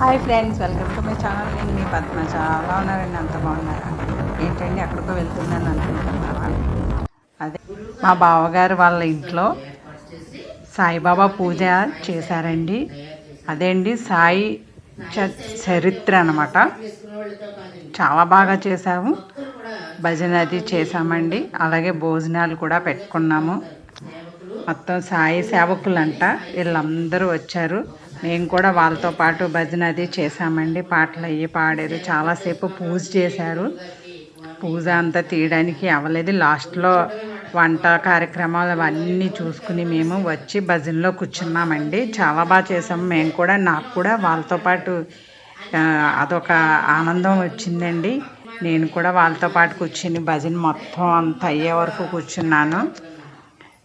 Hi friends welcome to my channel. నేను మీ పద్మ చాలా ఉన్నారండి అంత బాగున్నారా? ఏంటండి? ఎక్కడికో వెళ్తున్నాను అనుకుంటున్నారా అదే. మా బావగారు వాళ్ళ ఇంట్లో సాయిబాబా పూజ చేశారండి. అదే అండి సాయి చ- చరిత్ర అనమాట చాలా బాగా చేసాము భజన అది చేసామండి అలాగే భోజనాలు కూడా పెట్టుకున్నాము. మొత్తం సాయి సేవకులంట. వీళ్ళందరూ వచ్చారు. మేము కూడా వాళ్ళతో పాటు భజన అది చేసామండి పాటలు అవి పాడారు. చాలాసేపు పూజ చేశారు. పూజ అంతా తీయడానికి అవ్వలేదు. లాస్ట్లో వంట కార్యక్రమాలు అవన్నీ చూసుకుని మేము వచ్చి భజనలో కూర్చున్నామండి. చాలా బాగా చేసాము మేము కూడా నాకు కూడా వాళ్ళతో పాటు అదొక ఆనందం వచ్చిందండి. నేను కూడా వాళ్ళతో పాటు కూర్చుని భజన మొత్తం అంత అయ్యే వరకు కూర్చున్నాను.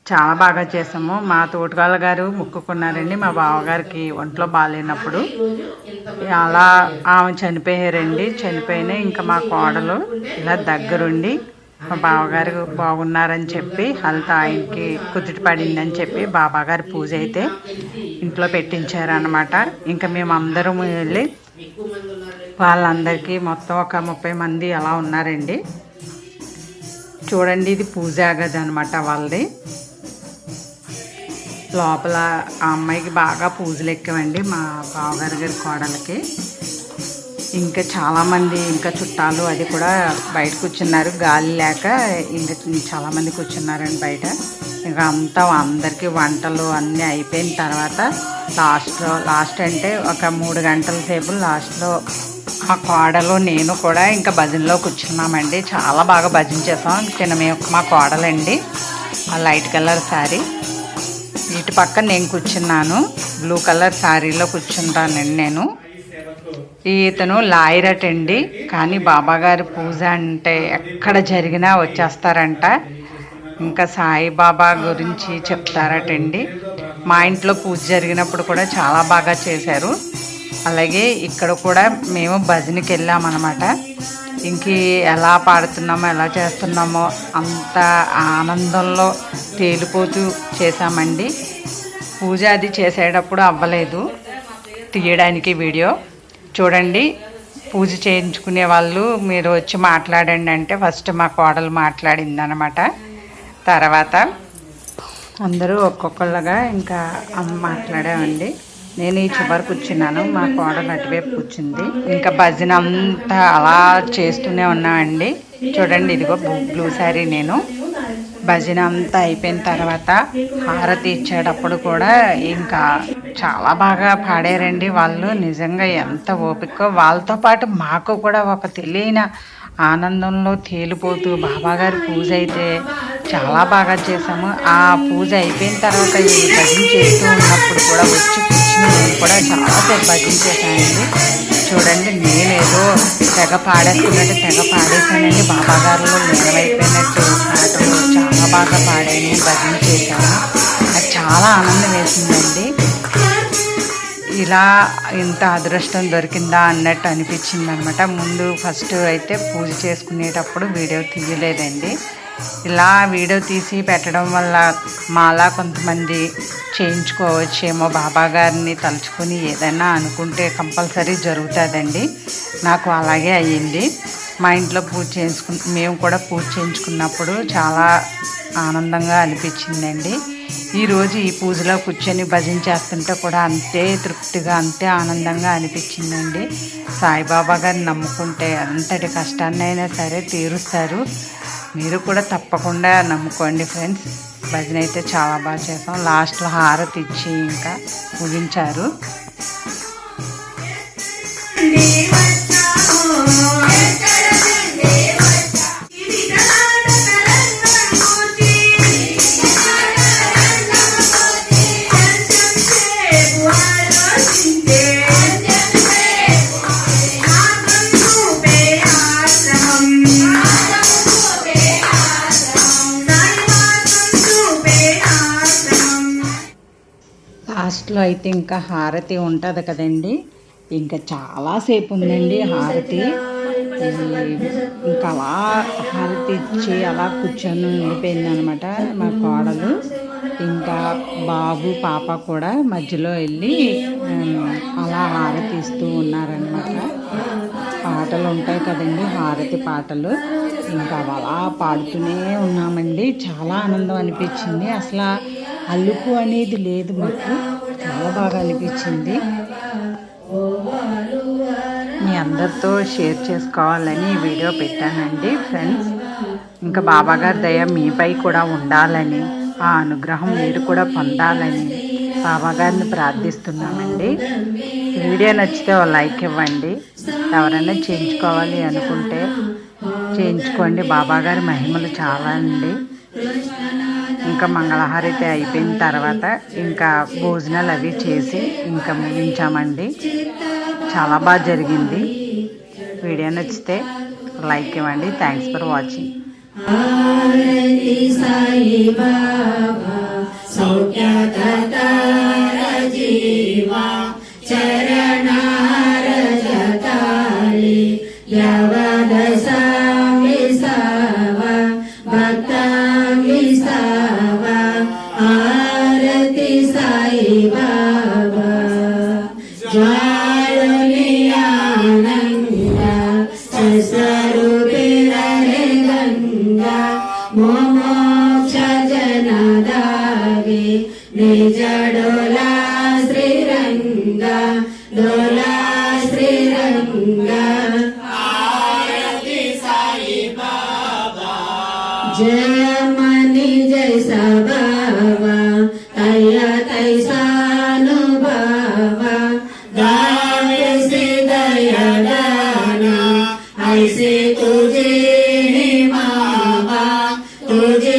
చాలా బాగా చేసాము మా తోటగాళ్ళ గారు మొక్కుకున్నారండి. మా బావగారికి ఒంట్లో బాగాలేనప్పుడు అలా ఆమె చనిపోయారండి. చనిపోయిన ఇంకా మా కోడలు ఇలా దగ్గరుండి మా బావగారు బాగున్నారని చెప్పి హెల్త్ ఆయనకి కుదుట పడిందని చెప్పి బాబాగారి పూజ అయితే ఇంట్లో పెట్టించారనమాట ఇంకా మేము అందరం వెళ్ళి వాళ్ళందరికీ మొత్తం ఒక ముప్పై మంది అలా ఉన్నారండి. చూడండి ఇది పూజా గది అనమాట వాళ్ళది. లోపల ఆ అమ్మాయికి బాగా పూజలు ఎక్కామండి మా బావగారి గారి కోడలకి ఇంకా చాలామంది ఇంకా చుట్టాలు అది కూడా బయట కూర్చున్నారు. గాలి లేక ఇంకా చాలామంది కూర్చున్నారండి బయట. ఇంకా అంతా అందరికీ వంటలు అన్నీ అయిపోయిన తర్వాత లాస్ట్లో లాస్ట్ అంటే ఒక మూడు గంటల సేపు లాస్ట్లో మా కోడలు నేను కూడా ఇంకా భజనలో కూర్చున్నామండి. చాలా బాగా భజన చేసాం. చిన్న మేము మా కోడలండి. ఆ లైట్ కలర్ శారీ. ఇటు పక్కన నేను కూర్చున్నాను. బ్లూ కలర్ శారీలో కూర్చుంటానండి నేను ఇతను లాయర్ అటండి. కానీ బాబాగారి పూజ అంటే ఎక్కడ జరిగినా వచ్చేస్తారంట. ఇంకా సాయిబాబా గురించి చెప్తారటండి. మా ఇంట్లో పూజ జరిగినప్పుడు కూడా చాలా బాగా చేశారు. అలాగే ఇక్కడ కూడా మేము భజనకి వెళ్ళామన్నమాట. ఇంక ఎలా పాడుతున్నామో ఎలా చేస్తున్నామో అంత ఆనందంలో తేలిపోతూ చేశామండి. పూజ అది చేసేటప్పుడు అవ్వలేదు. తీయడానికి వీడియో. చూడండి పూజ చేయించుకునే వాళ్ళు మీరు వచ్చి మాట్లాడండి అంటే ఫస్ట్ మా కోడలు మాట్లాడింది అనమాట తర్వాత అందరూ ఒక్కొక్కళ్ళగా ఇంకా మాట్లాడామండి. నేను ఈ చివరి కూర్చున్నాను. మా కోడలు అటువైపు కూర్చుంది. ఇంకా భజన అంతా అలా చేస్తూనే ఉన్నామండి. చూడండి ఇదిగో బ్లూ శారీ నేను. భజన అంతా అయిపోయిన తర్వాత హారతి ఇచ్చేటప్పుడు కూడా ఇంకా చాలా బాగా పాడారండి వాళ్ళు. నిజంగా ఎంత ఓపికో. వాళ్ళతో పాటు మాకు కూడా ఒక తెలియని ఆనందంలో తేలిపోతూ బాబాగారి పూజ అయితే చాలా బాగా చేసాము ఆ పూజ అయిపోయిన తర్వాత ఈ భజన చేస్తూ ఉన్నప్పుడు కూడా వచ్చి నేను కూడా చాలా భజన చేశానండి. చూడండి నేనేదో తెగ పాడేస్తున్నట్టు తెగ పాడేశానండి. బాబాగారులో లీనమైపోయినట్టు పాటలు చాలా బాగా పాడాను భజన చేశాను. నాకు చాలా ఆనందం వేసిందండి. ఇలా ఇంత అదృష్టం దొరికిందా అన్నట్టు అనిపించింది అనమాట ముందు ఫస్ట్ అయితే పూజ చేసుకునేటప్పుడు వీడియో తీయలేదండి. ఇలా వీడియో తీసి పెట్టడం వల్ల మాలా కొంతమంది చేయించుకోవచ్చేమో బాబా గారిని తలుచుకొని ఏదైనా అనుకుంటే కంపల్సరీ జరుగుతుందండి. నాకు అలాగే అయ్యింది. మా ఇంట్లో పూజ చేయించుకు మేము కూడా పూజ చేయించుకున్నప్పుడు చాలా ఆనందంగా అనిపించిందండి. ఈరోజు ఈ పూజలో కూర్చొని భజన చేస్తుంటే కూడా అంతే తృప్తిగా అంతే ఆనందంగా అనిపించిందండి. సాయిబాబా గారిని నమ్ముకుంటే అంతటి కష్టాన్నైనా సరే తీరుస్తారు. మీరు కూడా తప్పకుండా నమ్ముకోండి ఫ్రెండ్స్. భజన అయితే చాలా బాగా చేసాం. లాస్ట్లో హారతి ఇచ్చి ఇంకా ముగించారు. లాస్ట్లో అయితే ఇంకా హారతి ఉంటుంది కదండి. ఇంకా చాలాసేపు ఉందండి హారతి. ఇంకా అలా హారతి ఇచ్చి అలా కూర్చొని ఉండిపోయింది అనమాట మా కోడలు. ఇంకా బాబు పాప కూడా మధ్యలో వెళ్ళి అలా హారతి ఇస్తూ ఉన్నారనమాట. పాటలు ఉంటాయి కదండి హారతి పాటలు. ఇంకా అలా పాడుతూనే ఉన్నామండి. చాలా ఆనందం అనిపించింది. అసలు అల్లుకు అనేది లేదు మాకు. చాలా బాగా అనిపించింది మీ అందరితో షేర్ చేసుకోవాలని వీడియో పెట్టానండి ఫ్రెండ్స్. ఇంకా బాబాగారి దయ మీపై కూడా ఉండాలని ఆ అనుగ్రహం మీరు కూడా పొందాలని బాబాగారిని ప్రార్థిస్తున్నామండి. వీడియో నచ్చితే ఓ లైక్ ఇవ్వండి. ఎవరైనా చేయించుకోవాలి అనుకుంటే చేయించుకోండి. బాబాగారి మహిమలు చాలా అండి ఇంకా మంగళహారతి అయిపోయిన తర్వాత ఇంకా భోజనాలు అవి చేసి ఇంకా ముగించామండి. చాలా బాగా జరిగింది. వీడియో నచ్చితే లైక్ ఇవ్వండి. థ్యాంక్స్ ఫర్ వాచింగ్ యవ సాయి బాబా జ్వాలని ఆనంద సస్వరూపి రహే గంగా మోమోక్ష జనదాగి నిజ డోలా శ్రీరంగా డోలా శ్రీరంగా. జయ 怎见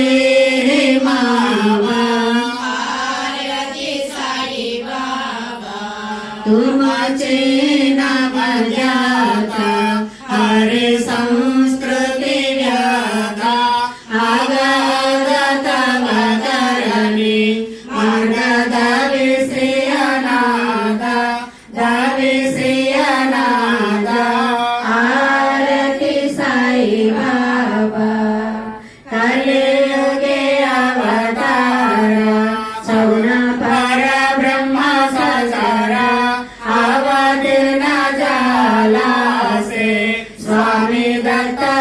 स्वामी दत्ता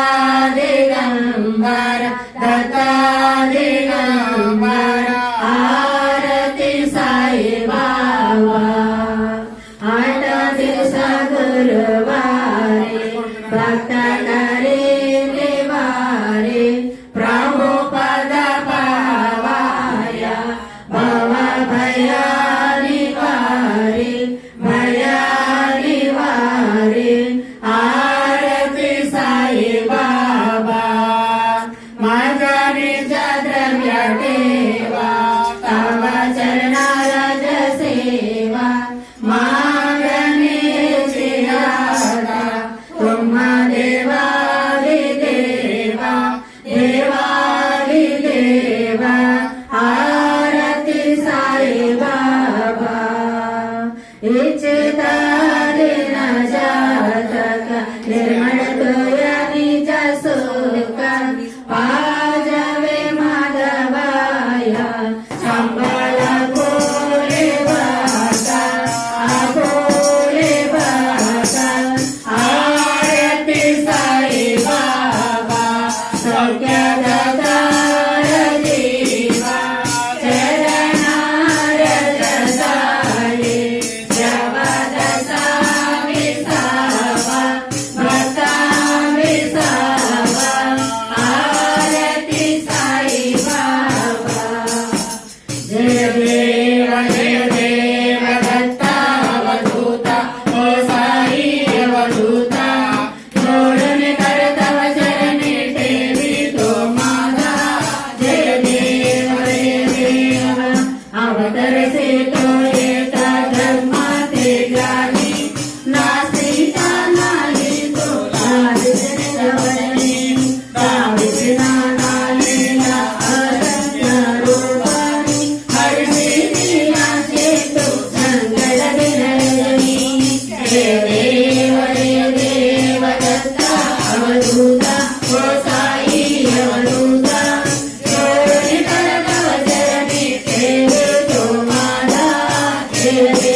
给你